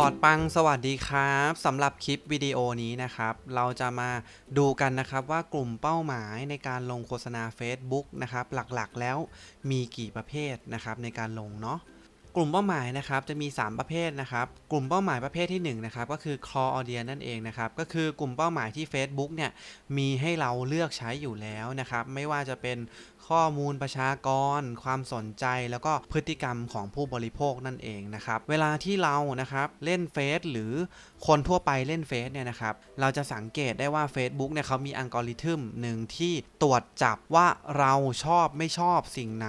บอร์ดปังสวัสดีครับสำหรับคลิปวิดีโอนี้นะครับ เราจะมาดูกันนะครับว่ากลุ่มเป้าหมายในการลงโฆษณา Facebook นะครับหลักๆแล้วมีกี่ประเภทนะครับในการลงเนาะกลุ่มเป้าหมายนะครับจะมี 3 ประเภทนะครับกลุ่มเป้าหมายประเภทที่1นะครับก็คือ core audience นั่นเองนะครับก็คือกลุ่มเป้าหมายที่ Facebook เนี่ยมีให้เราเลือกใช้อยู่แล้วนะครับไม่ว่าจะเป็น ข้อมูลประชากร ความสนใจแล้วก็พฤติกรรมของผู้บริโภคนั่นเองนะครับ เวลาที่เรานะครับเล่นเฟซหรือคนทั่วไปเล่นเฟซเนี่ยนะครับ เราจะสังเกตได้ว่า Facebook เนี่ยเขามีอัลกอริทึมหนึ่งที่ตรวจจับว่าเราชอบไม่ชอบสิ่งไหน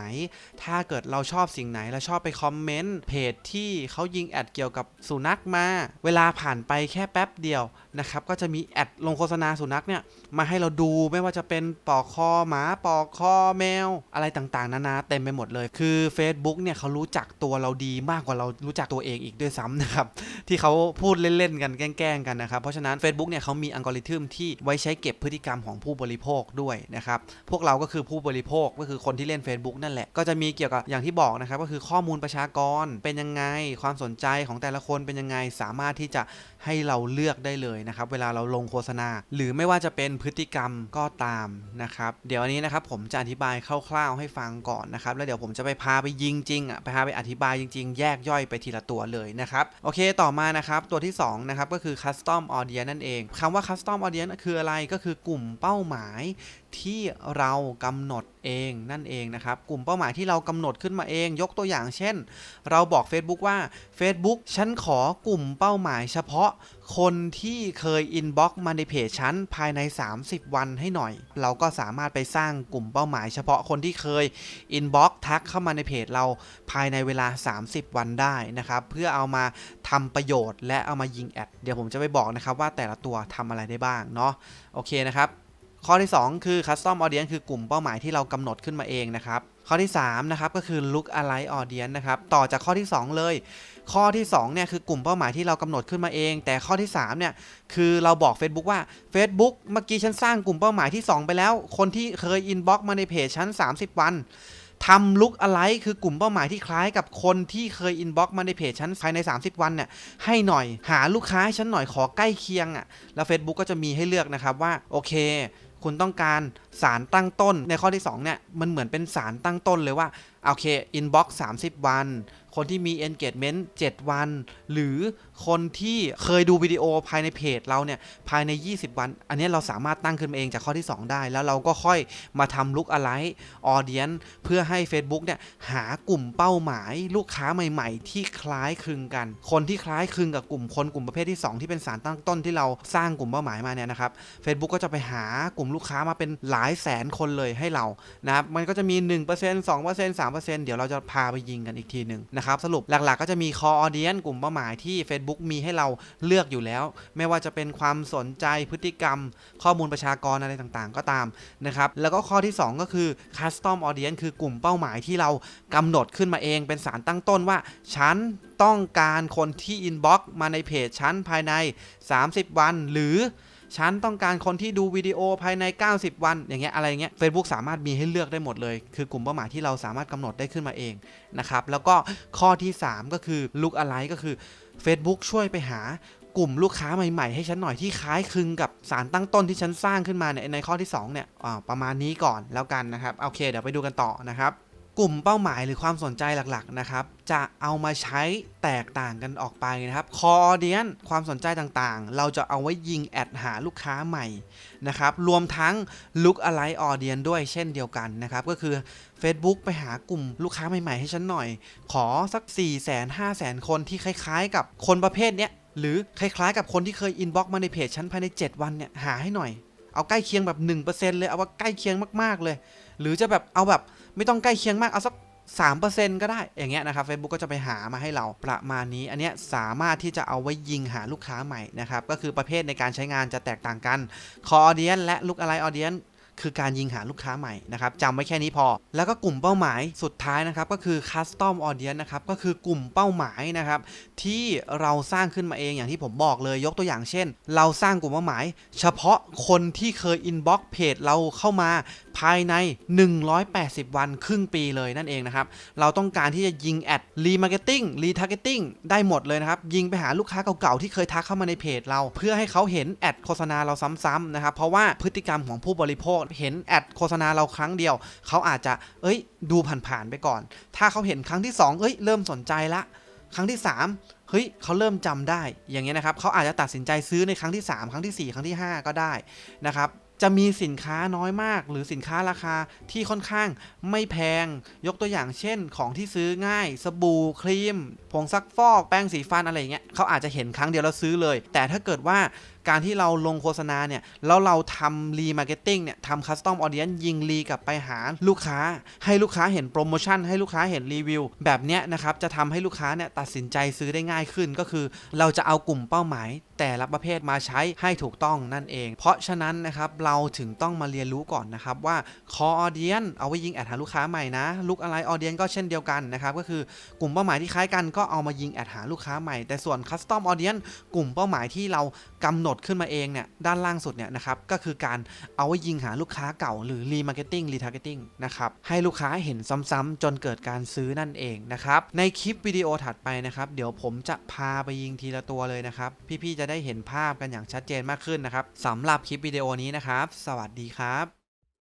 ถ้าเกิดเราชอบสิ่งไหนเราชอบไปคอมเมนต์เพจที่เขายิงแอดเกี่ยวกับสุนัขมา เวลาผ่านไปแค่แป๊บเดียวนะครับก็จะมีแอดลงโฆษณาสุนัขเนี่ยมาให้เราดูไม่ว่าจะเป็นปอกคอหมาปอกคอแมวอะไรต่างๆ นานาเต็มไปหมดเลย คือ Facebook เนี่ยเขารู้จักตัวเราดีมากกว่าเรารู้จักตัวเองอีกด้วยซ้ำนะครับที่เขาพูดเล่นๆกันแกล้งๆกันนะครับเพราะฉะนั้น Facebook เนี่ยเขามีอัลกอริทึมที่ไว้ใช้เก็บพฤติกรรมของผู้บริโภคด้วยนะครับพวกเราก็คือผู้บริโภคก็คือคนที่เล่น Facebook นั่นแหละก็จะมีเกี่ยวกับอย่างที่บอกนะครับก็คือข้อมูลประชากรเป็นยังไง ความสนใจของแต่ละคนเป็นยังไงสามารถที่จะให้เราเลือกได้เลยนะครับเวลาเราลงโฆษณา หรือไม่ว่าจะเป็นพฤติกรรมก็ตามนะครับเดี๋ยวอันนี้นะครับผมจะอธิบายคร่าวๆให้ฟังก่อนนะครับ แล้วเดี๋ยวผมจะไปพาไปยิงจริงอะไปพาไปอธิบายจริงๆ แยกย่อยไปทีละตัวเลยนะครับ โอเคต่อมานะครับ ตัวที่2นะครับก็คือ custom audience นั่นเองคำว่า custom audience คืออะไรก็คือกลุ่มเป้าหมายที่เรากำหนดเองนั่นเองนะครับ กลุ่มเป้าหมายที่เรากำหนดขึ้นมาเอง ยกตัวอย่างเช่น เราบอก Facebook ว่า Facebook ฉันขอกลุ่มเป้าหมายเฉพาะคนที่เคยอินบ็อกมาในเพจฉันภายใน 30 วันให้หน่อย เราก็สามารถไปสร้างกลุ่มเป้าหมายเฉพาะคนที่เคยอินบ็อกทักเข้ามาในเพจเราภายในเวลา 30 วันได้นะครับ เพื่อเอามาทำประโยชน์และเอามายิงแอด เดี๋ยวผมจะไปบอกนะครับว่าแต่ละตัวทำอะไรได้บ้างเนาะโอเคนะครับ ข้อที่ 2 คือ custom audience คือกลุ่มเป้าหมายที่เรากำหนดขึ้นมาเองนะครับ ข้อที่3นะครับก็คือ look alike audience นะครับต่อจากข้อที่ 2 เลย ข้อที่2เนี่ยคือกลุ่มเป้าหมายที่เรากำหนดขึ้นมาเอง แต่ข้อที่3เนี่ยคือเราบอก Facebook ว่า Facebook เมื่อกี้ฉันสร้างกลุ่มเป้าหมายที่ 2 ไปแล้ว คนที่เคย inbox มาในเพจฉัน 30 วันทำลุกอะไรคือกลุ่มเป้าหมายที่คล้ายกับคนที่เคยอินบ็อกมาในเพจฉันภายใน 30 วันเนี่ยให้หน่อยหาลูกค้าให้ฉันหน่อยขอใกล้เคียงอะ่ะแล้ว Facebook ก็จะมีให้เลือกนะครับว่าโอเค คุณต้องการสารตั้งต้นในข้อที่2เนี่ยมันเหมือนเป็นสารตั้งต้นเลยว่าโอเคอินบ็อกซ์สามสิบวัน คนที่มี engagement 7 วัน หรือคนที่เคยดูวิดีโอภายในเพจเราเนี่ยภายใน 20 วัน อันนี้เราสามารถตั้งขึ้นเองจากข้อที่ 2 ได้ แล้วเราก็ค่อยมาทำลุกอะไร audience เพื่อให้ Facebook เนี่ยหากลุ่มเป้าหมาย ลูกค้าใหม่ ๆ ที่คล้ายคลึงกัน คนที่คล้ายคลึงกับกลุ่มคนกลุ่มประเภทที่ 2 ที่เป็นสารตั้งต้นที่เราสร้างกลุ่มเป้าหมายมาเนี่ยนะครับ Facebook ก็จะไปหากลุ่มลูกค้ามาเป็นหลายแสนคนเลยให้เรานะครับมันก็จะมี 1% 2% 3%เดี๋ยวเราจะพาไปยิงกันอีกทีหนึ่งนะครับสรุปหลักๆ ก็จะมี core audience กลุ่มเป้าหมายที่ Facebook มีให้เราเลือกอยู่แล้ว ไม่ว่าจะเป็นความสนใจพฤติกรรม ข้อมูลประชากรอะไรต่างๆ ก็ตามนะครับแล้วก็ข้อที่ 2 ก็คือ custom audience คือกลุ่มเป้าหมายที่เรากำหนดขึ้นมาเองเป็นสารตั้งต้นว่าฉันต้องการคนที่ inbox มาในเพจฉันภายใน 30 วันหรือ ฉันต้องการคนที่ดูวิดีโอภายใน 90 วัน อย่างเงี้ยอะไรเงี้ย Facebook สามารถมีให้เลือกได้หมดเลย คือกลุ่มเป้าหมายที่เราสามารถกำหนดได้ขึ้นมาเองนะครับ แล้วก็ข้อที่ 3 ก็คือ look alike ก็คือ Facebook ช่วยไปหากลุ่มลูกค้าใหม่ๆ ให้ฉันหน่อยที่คล้ายคลึงกับสารตั้งต้นที่ฉันสร้างขึ้นมาเนี่ยในข้อที่2เนี่ยประมาณนี้ก่อนแล้วกันนะครับ โอเค เดี๋ยวไปดูกันต่อนะครับ กลุ่มเป้าหมายหรือความสนใจหลักๆนะครับจะเอามาใช้แตกต่างกันออกไปนะครับคอเดียนความสนใจต่างๆ เราจะเอาไว้ยิงแอดหาลูกค้าใหม่นะครับรวมทั้ง Look Alike Audience ด้วยเช่นเดียวกันนะครับก็คือ Facebook ไปหากลุ่มลูกค้าใหม่ๆ ให้ฉันหน่อย ขอสัก 4 0 0 0 0 0 5 0 0 0 0 คนที่คล้ายๆ กับคนประเภทเนี้ยหรือคล้ายๆ กับคนที่เคย inbox มาในเพจฉันภายใน 7 วันเนี่ยหาให้หน่อย เอาใกล้เคียงแบบ 1%เลยเอาว่าใกล้เคียงมากๆเลย หรือจะแบบเอาแบบ ไม่ต้องใกล้เคียงมาก เอาสัก 3%ก็ได้ อย่างเงี้ยนะครับ Facebook ก็จะไปหามาให้เราประมาณนี้ อันเนี้ยสามารถที่จะเอาไว้ยิงหาลูกค้าใหม่นะครับ ก็คือประเภทในการใช้งานจะแตกต่างกัน คอออเดียนและลูกอะไรออเดียน คือการยิงหาลูกค้าใหม่นะครับจำไว้แค่นี้พอ แล้วก็กลุ่มเป้าหมายสุดท้ายนะครับก็คือ Custom Audience นะครับก็คือกลุ่มเป้าหมายนะครับที่เราสร้างขึ้นมาเองอย่างที่ผมบอกเลยยกตัวอย่างเช่น เราสร้างกลุ่มเป้าหมาย เฉพาะคนที่เคย inbox เพจเราเข้ามาภายใน 180 วันครึ่งปีเลยนั่นเองนะครับ เราต้องการที่จะยิงแอดรีมาร์เก็ตติ้งรีทาร์เก็ตติ้งได้หมดเลยนะครับ ยิงไปหาลูกค้าเก่าๆ ที่เคยทักเข้ามาในเพจเรา เพื่อให้เขาเห็นแอดโฆษณาเราซ้ำๆนะครับ เพราะว่าพฤติกรรมของผู้บริโภคเห็นแอดโฆษณาเราครั้งเดียว เขาอาจจะเอ้ย ดูผ่านๆไปก่อน ถ้าเขาเห็นครั้งที่ 2 เอ้ย เริ่มสนใจละ ครั้งที่ 3 เฮ้ยเขาเริ่มจำได้ อย่างเงี้ยนะครับเขาอาจจะตัดสินใจซื้อในครั้งที่ 3 ครั้งทีสี่ 4 ครั้งที่ 5 ก็ได้นะครับจะมีสินค้าน้อยมาก หรือสินค้าราคาที่ค่อนข้างไม่แพง ยกตัวอย่างเช่น ของที่ซื้อง่าย สบู่ครีม ผงซักฟอก แป้งสีฟันอะไรอย่างเงี้ยเขาอาจจะเห็นครั้งเดียวแล้วซื้อเลย แต่ถ้าเกิดว่า การที่เราลงโฆษณาเนี่ยแล้วเราทำรีมาร์เก็ตติ้งเนี่ยทำคัสตอมออเดียนยิงรีกลับไปหาลูกค้า ให้ลูกค้าเห็นโปรโมชั่นให้ลูกค้าเห็นรีวิว แบบเนี้ยนะครับจะทำให้ลูกค้าเนี่ยตัดสินใจซื้อได้ง่ายขึ้นก็คือ เราจะเอากลุ่มเป้าหมาย แต่ละประเภทมาใช้ให้ถูกต้องนั่นเอง เพราะฉะนั้นนะครับเราถึงต้องมาเรียนรู้ก่อนนะครับว่าคอออเดียนเอาไว้ยิงแอดหาลูกค้าใหม่นะลุกอะไรออเดียนก็เช่นเดียวกันนะครับก็คือกลุ่มเป้าหมายที่คล้ายกันก็เอามายิงแอดหาลูกค้าใหม่แต่ส่วนคัสตอมออเดียนกลุ่มเป้าหมายที่เรากำหนดขึ้นมาเองเนี่ยด้านล่างสุดเนี่ยนะครับก็คือการเอาไว้ยิงหาลูกค้าเก่าหรือรีมาร์เก็ตติ้งรีทาร์เก็ตติ้งนะครับให้ลูกค้าเห็นซ้ำๆจนเกิดการซื้อนั่นเองนะครับในคลิปวิดีโอถัดไปนะครับเดี๋ยวผมจะพาไปยิงทีละตัวเลยนะครับพี่ๆจะได้เห็นภาพกันอย่างชัดเจนมากขึ้นนะครับสำหรับคลิปวิดีโอนี้นะครับ สวัสดีครับ